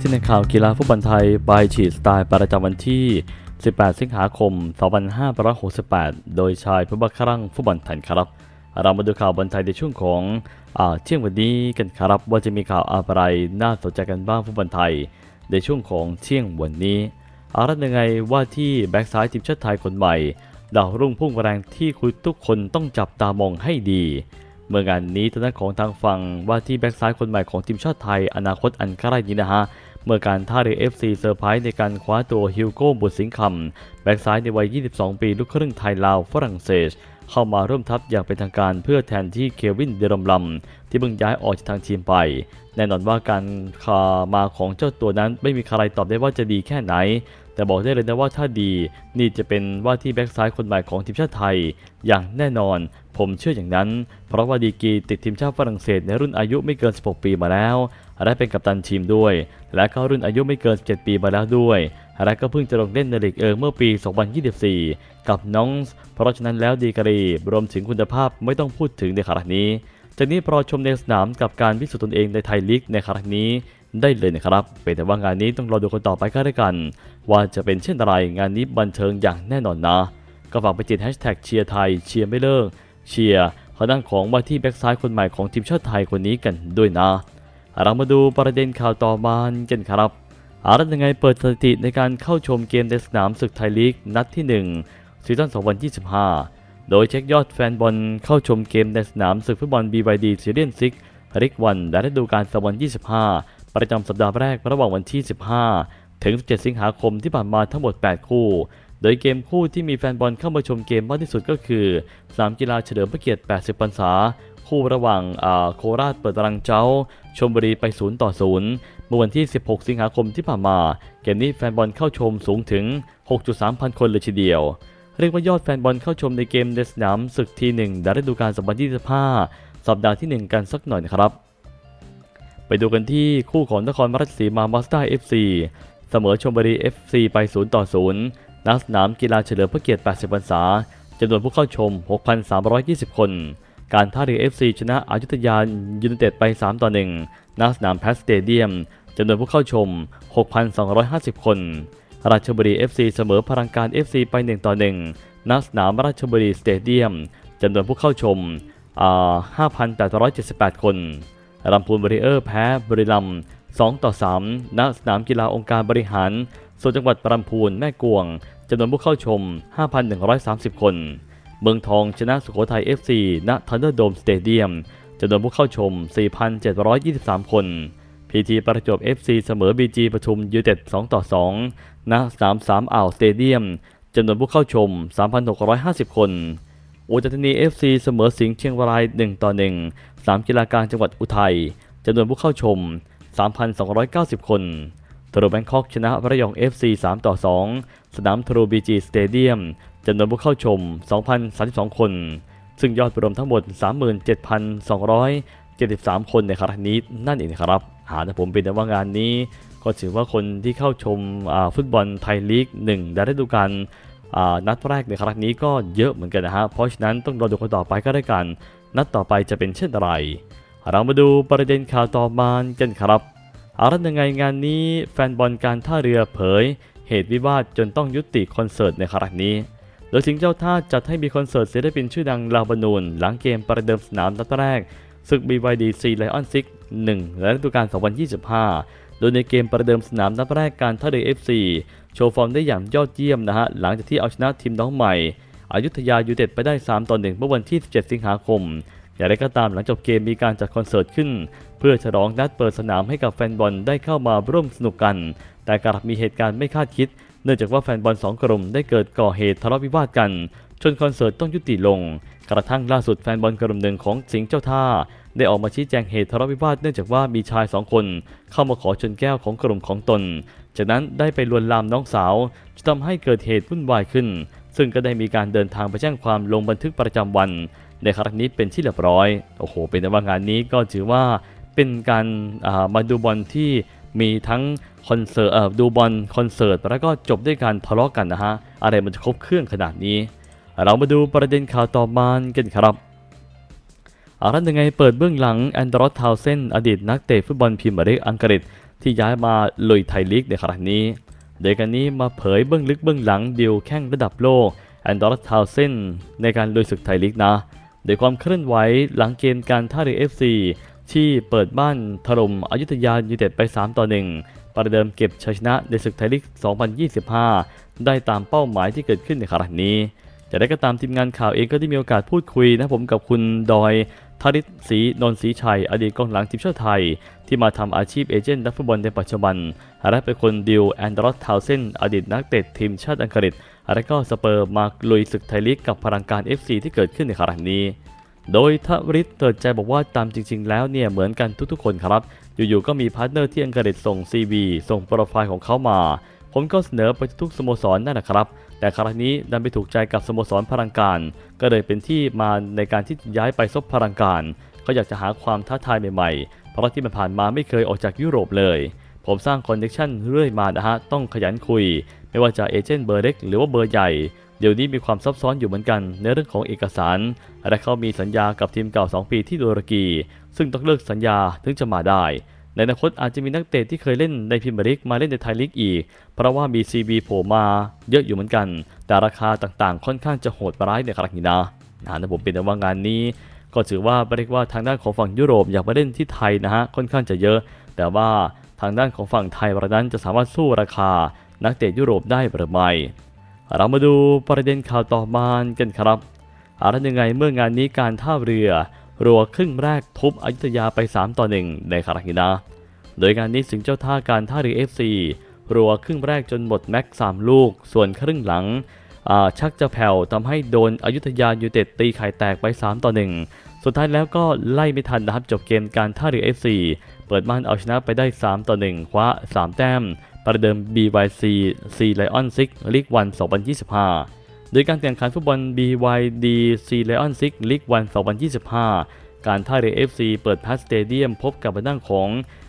ที่ในข่าวกีฬาฟุตบอลไทยบายฉีดสไตล์ประจำวันที่ 18 สิงหาคม 2568 โดยชายผู้บัครั่งฟุตบอลไทยครับ เรามาดูข่าวบอลไทยในช่วงของอเที่ยงวันนี้กันครับว่าจะมีข่าวอะไรน่าสนใจกันบ้างฟุตบอลไทย ในช่วงของเที่ยงวันนี้อารัตยังไงว่าที่แบ็กซ้ายทีมชาติไทยคนใหม่ดาวรุ่งพุ่งแรงที่คุยทุกคนต้องจับตามองให้ดี เมื่องานนี้ทางด้านของทางฝั่งว่าที่แบ็กซ้ายคนใหม่ของทีมชาติไทย อนาคตอันใกล้นี้นะฮะ เมื่อการท่าเรือ FC เซอร์ไพรส์ในการคว้าตัวฮิวโก้บุตรสิงห์คำแบ็กซ้ายในวัย 22 ปีลูกครึ่งไทยลาวฝรั่งเศส เข้ามาร่วมทัพอย่างเป็นทางการเพื่อแทนที่เควินเดรมลัมที่เพิ่งย้ายออกจากทางทีมไป แน่นอนว่าการคามาของเจ้าตัวนั้นไม่มีใครตอบได้ว่าจะดีแค่ไหน แต่บอกได้เลยนะว่าถ้าดี นี่จะเป็นว่าที่แบ็กซ้ายคนใหม่ของทีมชาติไทย อย่างแน่นอนผมเชื่ออย่างนั้น เพราะว่าดีกีติดทีมชาติฝรั่งเศสในรุ่นอายุไม่เกิน 16 ปีมาแล้ว และเป็นกัปตันทีมด้วย และก็รุ่นอายุไม่เกิน 7 ปีมาแล้วด้วย และก็เพิ่งจะลงเล่นในลีกเอิงเมื่อปี 2024 กับน้องส์เพราะฉะนั้นแล้วดีกรีรวมถึงคุณภาพไม่ต้องพูดถึงในครั้งนี้จากนี้รอชมในสนามกับการพิสูจน์ตนเองในไทยลีกในครั้งนี้ได้เลยนะครับ เป็นแต่ว่างานนี้ต้องรอดูคนต่อไปก็ได้วกัน ว่าจะเป็นเช่นไร งานนี้บันเทิงอย่างแน่นอนนะ ก็ฝากไปติดแฮชแท็กเชียร์ไทยเชียร์ไม่เลิกเชียร์ทางด้านของว่าที่แบ็กซ้ายคนใหม่ของทีมชาติไทยคนนี้กันด้วยนะ เรามาดูประเด็นข่าวต่อมากันครับ อารัตยังไงเปิดสถิติในการเข้าชมเกมในสนามศึกไทยลีกนัดที่1ซีซั่น2025 โดยเช็คยอดแฟนบอลเข้าชมเกมในสนามศึกฟุตบอล BYD s e r i e n 6ริกวันและฤดูกาล2025 ประจำสัปดาห์แรกระหว่างวันที่ 15 ถึง 17 สิงหาคมที่ผ่านมาทั้งหมด 8 คู่ โดยเกมคู่ที่มีแฟนบอลเข้ามาชมเกมมากที่สุดก็คือสนามกีฬาเฉลิมพระเกียรติ 80 พรรษา คู่ระหว่างโคราชเปิดตรังเจ้า ชมบุรีไป 0 ต่อ 0 เมื่อวันที่ 16 สิงหาคมที่ผ่านมา เกมนี้แฟนบอลเข้าชมสูงถึง 6.3 พันคนเลยทีเดียว เรียกว่ายอดแฟนบอลเข้าชมในเกมในสนามศึกทีหนึ่งในฤดูกาล2025 สัปดาห์ที่ 1 กันสักหน่อยนะครับ ไปดูกันที่คู่ของนครราชสีมามาสเตอร์ FC เสมอชมบุรี FC ไป 0 ต่อ 0 ณสนามกีฬาเฉลิมพระเกียรติ 80 พรรษาจำนวนผู้เข้าชม 6,320 คน การท่าเรือ FC ชนะอายุทยายูไนเต็ดไป 3 ต่อ 1ณสนามแพสเตเดียมจำนวนผู้เข้าชม 6,250 คน ราชบุรี FC เสมอพลังการ FC ไป 1 ต่อ 1ณสนามราชบุรีสเตเดียมจำนวนผู้เข้าชมอ่า5,878 คนลำพูนบริเออร์แพ้บริลัม2 ต่อ 3 ณ สนามกีฬาองค์การบริหาร ส่วนจังหวัดลำพูนแม่กวง จำนวนผู้เข้าชม 5,130 คน เมืองทองชนะสุโขทัย FC ณทันเดอร์โดมสเตเดียมจำนวนผู้เข้าชม 4,723 คนพีทีประจวบ FC เสมอ BG ปทุมยูเต็ด2ต่อ2ณสนาม3อ่าวสเตเดียมจำนวนผู้เข้าชม 3,650 คน อุตรธานี FC เสมอสิงห์เชียงราย 1 ต่อ1สามกีฬากลางจังหวัดอุทัยจำนวนผู้เข้าชม 3,290 คน ทรูแบงคอกชนะระยอง FC 3 ต่อ 2 สนามทรูบีจีสเตเดียมจำนวนผู้เข้าชม 2,032 คน ซึ่งยอดรวมทั้งหมด 37,273 คนในครั้งนี้นั่นเองครับ หาแต่ผมเป็นว่างานนี้ ก็ถือว่าคนที่เข้าชมฟุตบอลไทยลีก1ได้ฤดูกาลนัดแรกในครั้งนี้ก็เยอะเหมือนกันนะฮะ เพราะฉะนั้นต้องรอดูคนต่อไปก็ได้กัน นัดต่อไปจะเป็นเช่นไร เรามาดูประเด็นข่าวต่อมากันครับ อารัตยังไงงานนี้แฟนบอลการท่าเรือเผย เหตุวิวาทจนต้องยุติคอนเสิร์ตในครั้งนี้ โดยสิงเจ้าท่าจัดให้มีคอนเสิร์ตศิลปินชื่อดังลาวบานูนหลังเกมประเดิมสนามนัดแรกศึก BYD C Lion 6 1และฤดูกาล 2025 โดยในเกมประเดิมสนามนัดแรกการท่าเรือ FC โชว์ฟอร์มได้อย่างยอดเยี่ยมนะฮะหลังจากที่เอาชนะทีมน้องใหม่อยุธยายูเต็ดไปได้ 3 ต่อ 1 เมื่อวันที่ 17 สิงหาคม อย่างไรก็ตามหลังจบเกมมีการจัดคอนเสิร์ตขึ้น เพื่อฉลองนัดเปิดสนามให้กับแฟนบอลได้เข้ามาร่วมสนุกกัน แต่กลับมีเหตุการณ์ไม่คาดคิด เนื่องจากว่าแฟนบอลสองกลุ่มได้เกิดก่อเหตุทะเลาะวิวาทกันจนคอนเสิร์ตต้องยุติลง กระทั่งล่าสุดแฟนบอลกลุ่มหนึ่งของสิงห์เจ้าท่า ได้ออกมาชี้แจงเหตุทะเลาะวิวาทเนื่องจากว่ามีชายสองคน เข้ามาขอชนแก้วของกลุ่มของตน จากนั้นได้ไปลวนลามน้องสาวจนทำให้เกิดเหตุวุ่นวายขึ้น ซึ่งก็ได้มีการเดินทางไปแจ้งความลงบันทึกประจำวัน ในครั้งนี้เป็นที่เรียบร้อย โอ้โห เป็นแต่ว่างานนี้ก็ถือว่าเป็นการมาดูบอลที่มีทั้งคอนเสิร์ตดูบอลคอนเสิร์ตแล้วก็จบด้วยการทะเลาะกันนะฮะ อะไรมันจะครบเครื่องขนาดนี้ เรามาดูประเด็นข่าวต่อมากันครับอารันยังไงเปิดเบื้องหลังแอนดรอสทาวเซนอดีตนักเตะฟุตบอลพรีเมียร์ลีกอังกฤษที่ย้ายมาลุยไทยลีกในครั้งนี้โดยการนี้มาเผยเบื้องลึกเบื้องหลังดิวแข่งระดับโลกแอนดอร์ทาวเซนในการลุยศึกไทยลีกนะ โดยความเคลื่อนไหวหลังเกมการท่าเรือ FC ที่เปิดบ้านถล่มอยุธยายูไนเต็ดไป 3 ต่อ 1 ประเดิมเก็บชัยชนะในศึกไทยลีก 2025 ได้ตามเป้าหมายที่เกิดขึ้นในครั้งนี้จะได้ก็ตามทีมงานข่าวเองก็ได้มีโอกาสพูดคุยนะผมกับคุณดอย ทาริศศรีนนท์ศรีชัย อดีตกองหลังทีมชาติไทย ที่มาทำอาชีพเอเจนต์นักฟุตบอลในปัจจุบันและเป็นคนดิวแอนดรอสทาวเซนอดีตนักเตะทีมชาติอังกฤษและก็สเปอร์มาลุยศึกไทยลีกกับพลังการ FC ที่เกิดขึ้นในครั้งนี้ โดยทริศเปิดใจบอกว่าตามจริง ๆ แล้วเนี่ยเหมือนกันทุกๆ คนครับ อยู่ๆก็มีพาร์ทเนอร์ที่อังกฤษส่ง CV ส่งโปรไฟล์ของเขามา ผมก็เสนอไปทุกสโมสรนั่นแหละครับ แต่ครั้งนี้ดันไปถูกใจกับสโมสรพลังการ ก็เลยเป็นที่มาในการที่ย้ายไปซบพลังการ ก็อยากจะหาความท้าทายใหม่ๆ เพราะที่มันผ่านมาไม่เคยออกจากยุโรปเลย ผมสร้างคอนเนคชั่นเรื่อยมานะฮะ ต้องขยันคุย ไม่ว่าจะเอเจนต์เบอร์เล็กหรือว่าเบอร์ใหญ่ เดี๋ยวนี้มีความซับซ้อนอยู่เหมือนกันในเรื่องของเอกสาร และเขามีสัญญากับทีมเก่า 2 ปีที่ตุรกี ซึ่งต้องเลิกสัญญาถึงจะมาได้ ในอนาคตอาจจะมีนักเตะที่เคยเล่นในพรีเมียร์ลีกมาเล่นในไทยลีกอีก เพราะว่ามี CB โผล่มาเยอะอยู่เหมือนกัน แต่ราคาต่างๆ ค่อนข้างจะโหดร้ายในครั้งนี้นะนะผมเป็นแต่ว่างานนี้ ก็ถือว่าเรียกว่าทางด้านของฝั่งยุโรปอยากมาเล่นที่ไทยนะฮะค่อนข้างจะเยอะ แต่ว่าทางด้านของฝั่งไทยเรานั้นจะสามารถสู้ราคานักเตะยุโรปได้หรือไม่เรามาดูประเด็นข่าวต่อมากันครับอะไรยังไงเมื่องานนี้การท่าเรือ รัวครึ่งแรกทุบอยุธยาไป 3 ต่อ 1 ในคารั้งนี้นะโดยงานนี้สิงเจ้าท่าการท่าเรือ FC รัวครึ่งแรกจนหมดแม็ก3ลูก ส่วนครึ่งหลังชักจะแผ่วทำให้โดนอยุธยายูเต็ดตีไข่แตกไป 3 ต่อ 1 สุดท้ายแล้วก็ไล่ไม่ทันนะครับจบเกมการท่าเรือ FC เปิดบ้านเอาชนะไปได้ 3 ต่อ 1 คว้า 3 แต้ม ประเดิม BYC C Lion 6 League 1 2025 ดยการแข่งขันฟุตบอล BYD C Lion 6 League 1 2025 การท่าเรือ FC เปิดพัสสเตเดียมพบกับบ้านของ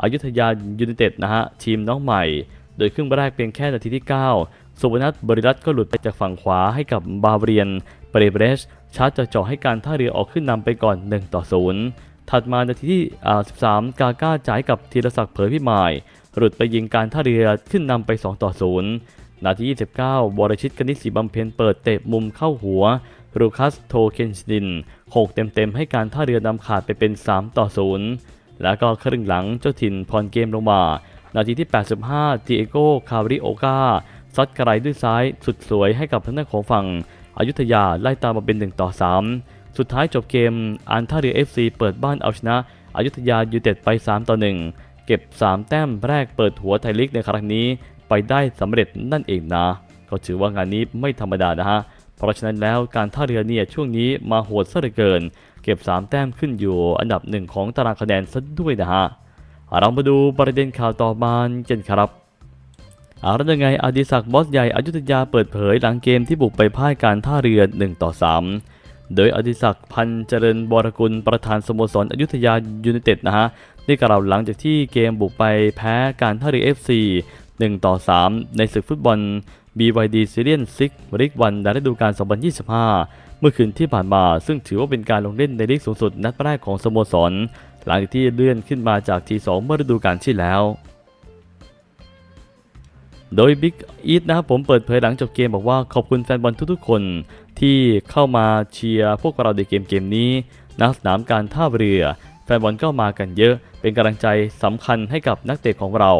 อยุธยายูไนเต็ดนะฮะทีมน้องใหม่ โดยครึ่งแรกเพียงแค่นาทีที่ 9 สุวรรณัทบริรัตก็หลุดไปจากฝั่งขวาให้กับบาเรียนเปรเบรชชาร์จจะเจาะให้การท่าเรือออกขึ้นนำไปก่อน 1 ต่อ 0 ถัดมานาทีที่อ่า13 กาก้าจ่ายกับธีรศักดิ์เผยพิมาย หลุดไปยิงการท่าเรือขึ้นนำไป 2 ต่อ 0 นาที 29 วรชิตกนิษฐ์ศรีบำเพ็ญเปิดเตะมุมเข้าหัว รูคัสโทเคนสดินโขกเต็มๆ ให้การท่าเรือนำขาดไปเป็น 3 ต่อ 0 แล้วก็ครึ่งหลังเจ้าถิ่นพรเกมลงมา นาทีที่ 85ดิเอโกคาริโอกาซัดไกระไรด้วยซ้ายสุดสวยให้กับทางด้านของฝั่งอยุธยาไล่ตามมาเป็น 1 ต่อ 3 สุดท้ายจบเกมอันท่าเรือ FC เปิดบ้านเอาชนะอยุธยายูเต็ดไป 3 ต่อ 1 เก็บ 3 แต้มแรกเปิดหัวไทยลีกในครั้งนี้ ไปได้สำเร็จนั่นเองนะ ก็ถือว่างานนี้ไม่ธรรมดานะฮะ เพราะฉะนั้นแล้วการท่าเรือเนี่ยช่วงนี้มาโหดซะเหลือเกิน เก็บ 3 แต้มขึ้นอยู่อันดับหนึ่งของตารางคะแนนซะด้วยนะฮะ เรามาดูประเด็นข่าวต่อมากันครับอาแล้วยังไงอดิศักดิ์บอสใหญ่อยุธยาเปิดเผยหลังเกมที่บุกไปพ่ายการท่าเรือ 1 ต่อ 3 โดยอดิศักดิ์พันเจริญบรกุลประธานสโมสรอยุธยายูไนเต็ดนะฮะได้กล่าวหลังจากที่เกมบุกไปแพ้การท่าเรือ FC 1 ต่อ 3 ในศึกฟุตบอล BYD s e r i a n 6 League 1ในฤดูกาล 2025 เมื่อคืนที่ผ่านมา ซึ่งถือว่าเป็นการลงเล่นในลีกสูงสุดนัดแรกของสโมสร หลังจากที่เลื่อนขึ้นมาจากที2เมื่อฤดูกาลที่แล้วโดยบิ๊กอีทนะครับผมเปิดเผยหลังจบเกมบอกว่าขอบคุณแฟนบอลทุกๆ คนที่เข้ามาเชียร์พวกเราในเกมเกมนี้ณสนามการท่าเรือ แฟนบอลก็มากันเยอะ เป็นกำลังใจสำคัญให้กับนักเตะของเรา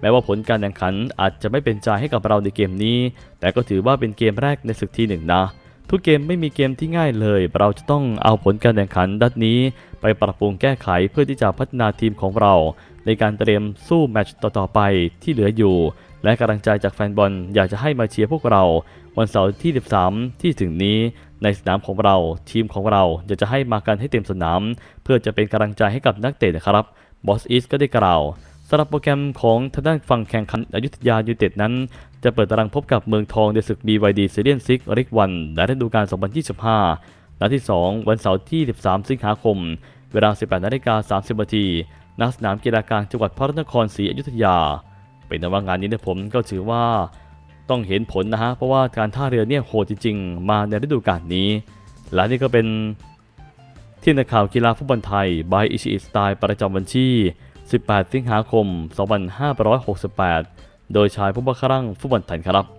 แม้ว่าผลการแข่งขันอาจจะไม่เป็นใจให้กับเราในเกมนี้ แต่ก็ถือว่าเป็นเกมแรกในศึกที่หนึ่งนะ ทุกเกมไม่มีเกมที่ง่ายเลย เราจะต้องเอาผลการแข่งขันดัดนี้ ไปปรับปรุงแก้ไขเพื่อที่จะพัฒนาทีมของเรา ในการเตรียมสู้แมตช์ต่อๆไปที่เหลืออยู่ และกำลังใจจากแฟนบอลอยากจะให้มาเชียร์พวกเรา วันเสาร์ที่ 13 ที่ถึงนี้ในสนามของเราทีมของเราอยากจะให้มากันให้เต็มสนาม เพื่อจะเป็นกำลังใจให้กับนักเตะนะครับบอสอีสก็ได้กล่าวสำหรับโปรแกรมของทางด้านฝั่งแข่งขันอยุธยายูเต็ดนั้น จะเปิดตารางพบกับเมืองทองในศึก BYD s e r i a n 6 League 1ในฤดูกาล 2025 นัดที่ 2 วันเสาร์ที่ 13 สิงหาคม เวลา 18นาฬิกา30นาทีณสนามกีฬากลางจังหวัดพระนครศรีอยุธยา เป็นแต่ว่างานนี้เนี่ยผมก็ถือว่าต้องเห็นผลนะฮะ เพราะว่าการท่าเรือเนี่ยโหดจริง ๆ มาในฤดูกาลนี้ และนี่ก็เป็นที่นักข่าวกีฬาฟุตบอลไทยบายอิชิอิสไตล์ประจำวันที่ 18 สิงหาคม 2568 โดยชายผู้บ้าคลั่งฟุตบอลไทยครับ